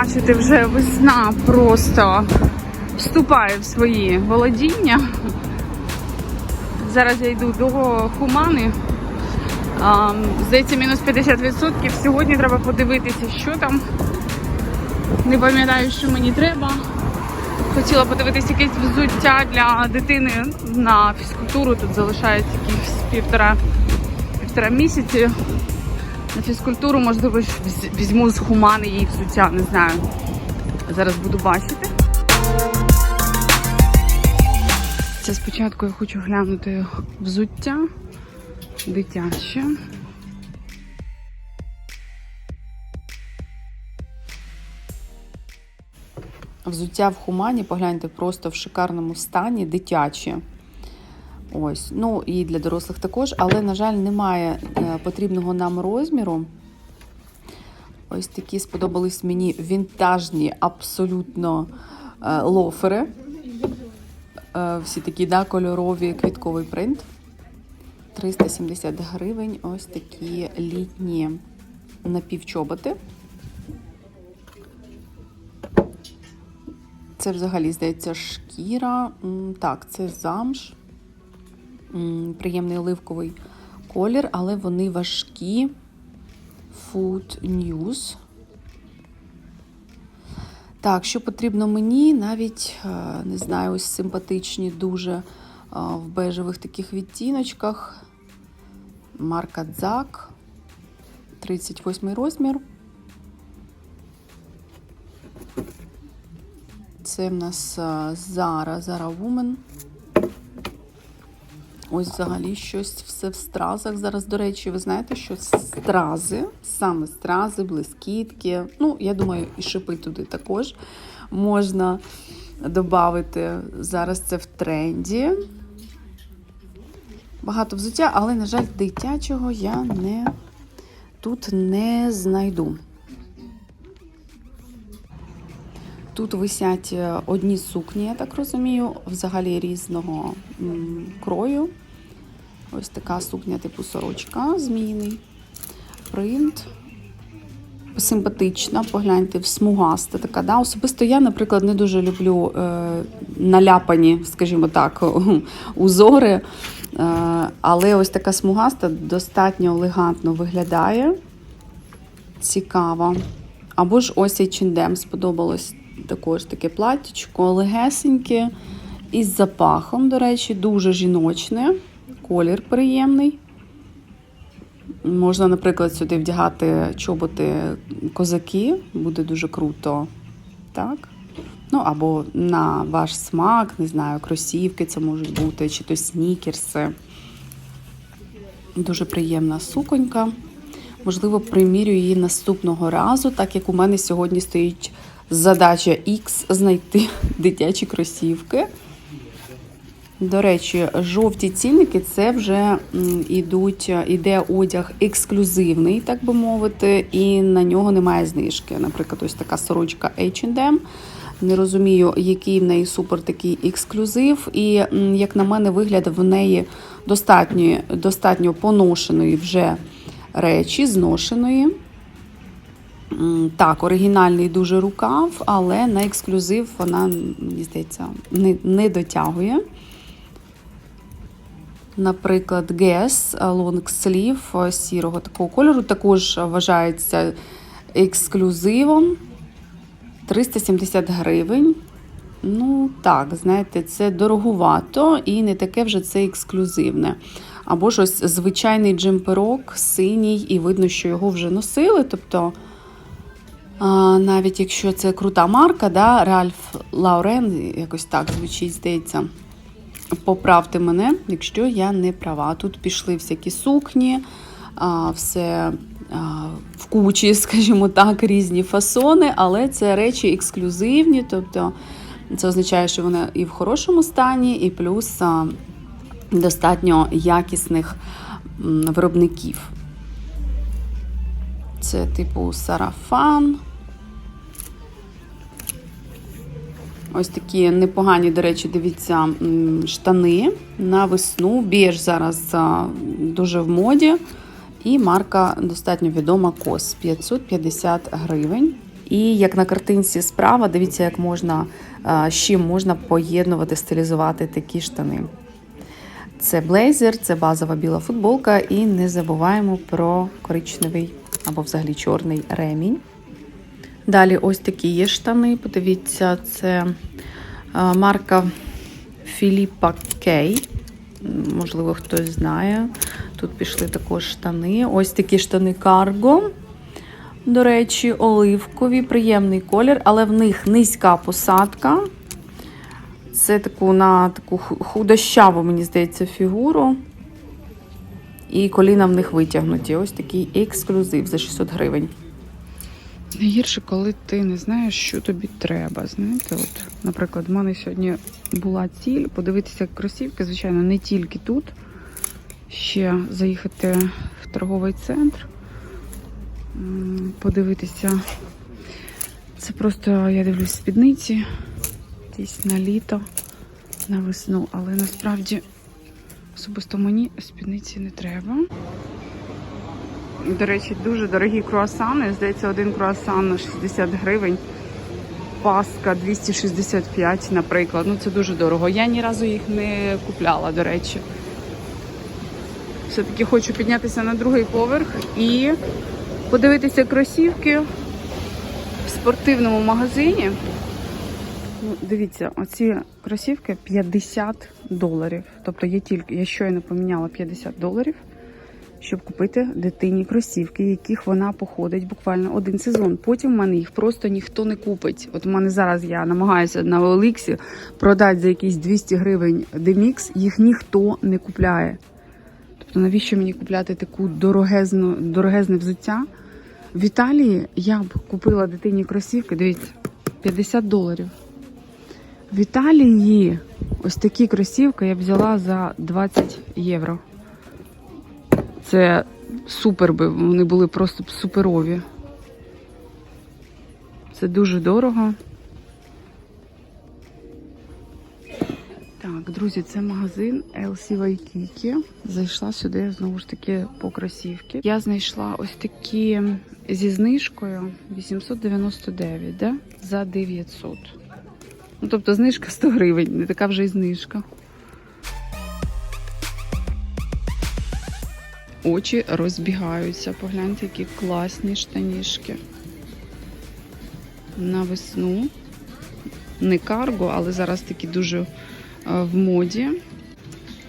бачите, вже весна просто вступає в свої володіння. Зараз я йду до Хумани. Здається, мінус 50%. Сьогодні треба подивитися, що там. Не пам'ятаю, що мені треба. Хотіла подивитися якесь взуття для дитини на фізкультуру. Тут залишається якихось півтора, півтора місяці. На фізкультуру, можливо, візьму з хумани її взуття, не знаю. Зараз буду бачити. Це спочатку я хочу глянути взуття дитяче. Взуття в Хумані, погляньте, просто в шикарному стані, дитячі. Ось, ну і для дорослих також, але, на жаль, немає е, потрібного нам розміру. Ось такі сподобались мені вінтажні, абсолютно е, лофери. Е, всі такі да, кольорові квітковий принт. 370 гривень. Ось такі літні напівчоботи. Це взагалі, здається, шкіра. Так, це замш. Приємний оливковий колір, але вони важкі. Food News. Так, що потрібно мені, навіть е, не знаю, ось симпатичні дуже е, в бежевих таких відтіночках. Марка Дзак. 38 розмір. Це в нас Zara, Zara Woman. Ось взагалі щось все в стразах. Зараз, до речі, ви знаєте, що стрази, саме стрази, блискітки. Ну, я думаю, і шипи туди також можна додати. Зараз це в тренді. Багато взуття, але, на жаль, дитячого я не тут не знайду. Тут висять е, одні сукні, я так розумію, взагалі різного крою. Ось така сукня типу сорочка, змійний принт. Симпатична, погляньте, в смугаста така. Да? Особисто я, наприклад, не дуже люблю е, наляпані, скажімо так, узори. Е, але ось така смугаста достатньо елегантно виглядає. Цікава. Або ж ось H&M сподобалось також таке платтячко, легесеньке, із запахом, до речі, дуже жіночне, колір приємний. Можна, наприклад, сюди вдягати чоботи козаки, буде дуже круто. Так? Ну, або на ваш смак, не знаю, кросівки це можуть бути, чи то снікерси. Дуже приємна суконька. Можливо, примірю її наступного разу, так як у мене сьогодні стоїть задача X знайти дитячі кросівки. До речі, жовті цінники це вже м, ідуть, іде одяг ексклюзивний, так би мовити, і на нього немає знижки. Наприклад, ось така сорочка H&M. Не розумію, який в неї супер такий ексклюзив. І, як на мене, вигляд в неї достатньо, достатньо поношеної вже речі, зношеної. Так, оригінальний дуже рукав, але на ексклюзив вона, мені здається, не, не дотягує. Наприклад, Guess Long Sleeve сірого такого кольору також вважається ексклюзивом. 370 гривень. Ну, так, знаєте, це дорогувато і не таке вже це ексклюзивне. Або ж ось звичайний джемперок, синій, і видно, що його вже носили. Тобто, навіть якщо це крута марка, да, Ральф Лаурен, якось так звучить, здається. Поправте мене, якщо я не права. Тут пішли всякі сукні, все в кучі, скажімо так, різні фасони, але це речі ексклюзивні, тобто це означає, що вони і в хорошому стані, і плюс достатньо якісних виробників. Це типу сарафан. Ось такі непогані, до речі, дивіться, штани на весну. Біж зараз дуже в моді. І марка достатньо відома Кос 550 гривень. І як на картинці справа, дивіться, як можна з чим можна поєднувати, стилізувати такі штани. Це блейзер, це базова біла футболка, і не забуваємо про коричневий або взагалі чорний ремінь. Далі ось такі є штани. Подивіться, це марка Філіппа Кей. Можливо, хтось знає. Тут пішли також штани. Ось такі штани карго. До речі, оливкові, приємний колір, але в них низька посадка. Це таку на таку худощаву, мені здається, фігуру. І коліна в них витягнуті. Ось такий ексклюзив за 600 гривень. Найгірше, коли ти не знаєш, що тобі треба. Знаєте, от, наприклад, в мене сьогодні була ціль подивитися кросівки, звичайно, не тільки тут. Ще заїхати в торговий центр, подивитися. Це просто я дивлюсь спідниці десь на літо, на весну, але насправді особисто мені спідниці не треба. До речі, дуже дорогі круасани. Здається, один круасан на 60 гривень. Паска 265, наприклад. Ну це дуже дорого. Я ні разу їх не купляла, до речі. Все-таки хочу піднятися на другий поверх і подивитися кросівки в спортивному магазині. Ну, дивіться, оці кросівки 50 доларів. Тобто я тільки я щойно поміняла 50 доларів щоб купити дитині кросівки, яких вона походить буквально один сезон. Потім в мене їх просто ніхто не купить. От в мене зараз я намагаюся на Оліксі продати за якісь 200 гривень демікс, їх ніхто не купляє. Тобто, навіщо мені купляти таку дорогезну, дорогезне взуття? В Італії я б купила дитині кросівки, дивіться, 50 доларів. В Італії ось такі кросівки я б взяла за 20 євро. Це супер би, вони були просто суперові. Це дуже дорого. Так, друзі, це магазин LC Waikiki. Зайшла сюди знову ж таки по кросівки. Я знайшла ось такі зі знижкою 899, да? за 900. Ну, тобто знижка 100 гривень, не така вже й знижка. Очі розбігаються. Погляньте, які класні штанішки. На весну. Не карго, але зараз такі дуже е, в моді.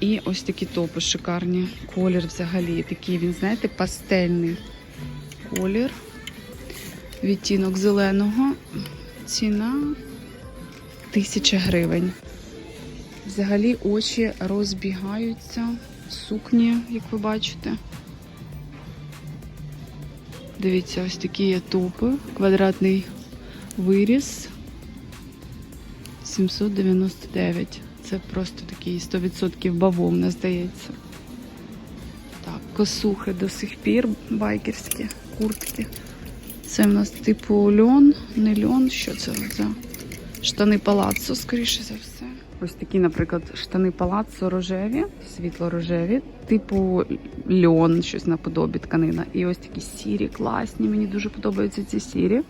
І ось такі топи шикарні. Колір взагалі такий, він, знаєте, пастельний колір. Відтінок зеленого. Ціна 1000 гривень. Взагалі очі розбігаються. Сукні, як ви бачите. Дивіться, ось такі є топи. Квадратний виріс. 799. Це просто такий 100% бавовна, здається. Так, косухи до сих пір, байкерські куртки. Це в нас типу льон, не льон. Що це за штани палаццо, скоріше за все. Ось такі, наприклад, штани палаццо рожеві, світло-рожеві, типу льон, щось наподобі тканина. І ось такі сірі, класні. Мені дуже подобаються ці сірі.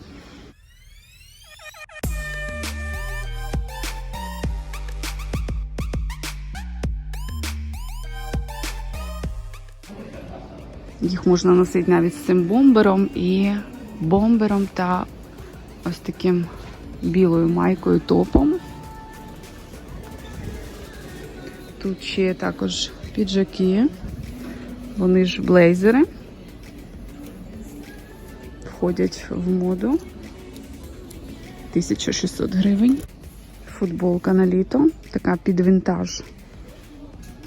Їх можна носити навіть з цим бомбером і бомбером та ось таким білою майкою топом. Тут ще також піджаки. Вони ж блейзери. Входять в моду. 1600 гривень. Футболка на літо. Така під вінтаж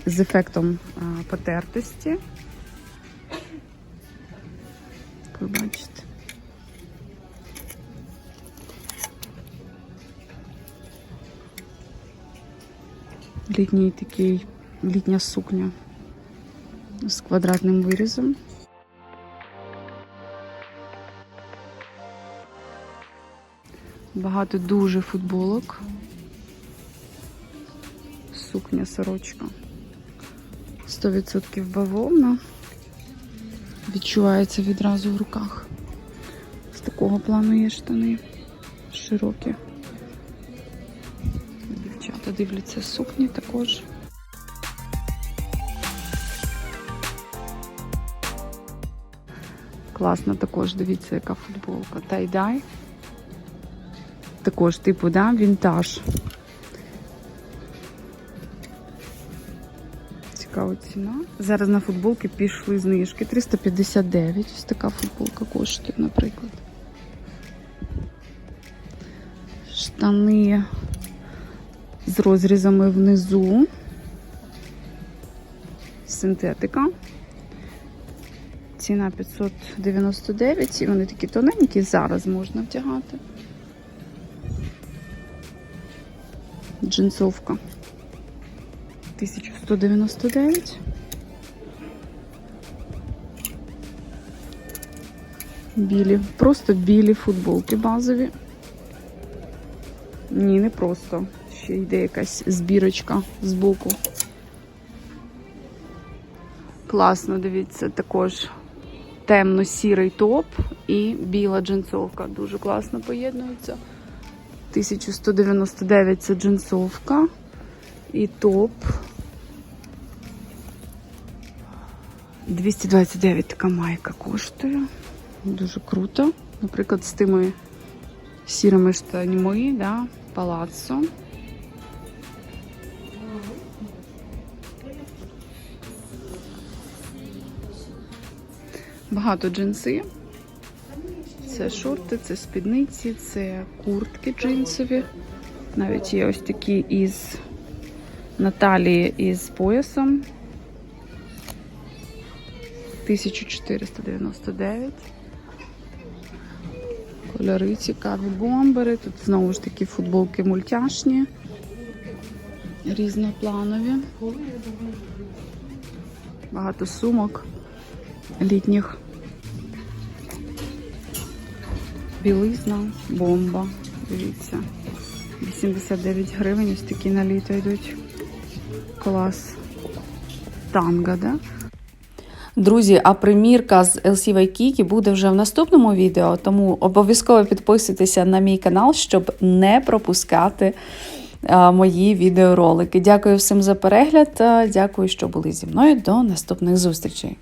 з ефектом потертості. Як ви бачите. Літній такий, літня сукня з квадратним вирізом. Багато дуже футболок. Сукня, сорочка. 100% бавовна. Відчувається відразу в руках. З такого плану є штани широкі. Дивляться сукні також. Класно також, дивіться, яка футболка. Тай-дай. Також, типу, да, вінтаж. Цікава ціна. Зараз на футболки пішли знижки. 359. Ось така футболка коштує, наприклад. Штани з розрізами внизу. Синтетика. Ціна 599, і вони такі тоненькі, зараз можна вдягати. Джинсовка 1199. Білі, просто білі футболки базові. Ні, не просто. Ще йде якась збірочка з боку. Класно, дивіться, також темно-сірий топ і біла джинсовка. Дуже класно поєднуються. 1199 це джинсовка і топ. 229 така майка коштує. Дуже круто. Наприклад, з тими сірими штаньми, да, палаццо. Багато джинси. Це шорти, це спідниці, це куртки джинсові. Навіть є ось такі із Наталії із поясом. 1499. Кольори цікаві бомбери. Тут знову ж таки футболки мультяшні, різнопланові. Багато сумок літніх. Білизна, бомба. Дивіться. 89 гривень, ось такі на літо йдуть. Клас. Танго, да? Друзі, а примірка з LC Waikiki буде вже в наступному відео, тому обов'язково підписуйтеся на мій канал, щоб не пропускати а, мої відеоролики. Дякую всім за перегляд. та Дякую, що були зі мною. До наступних зустрічей.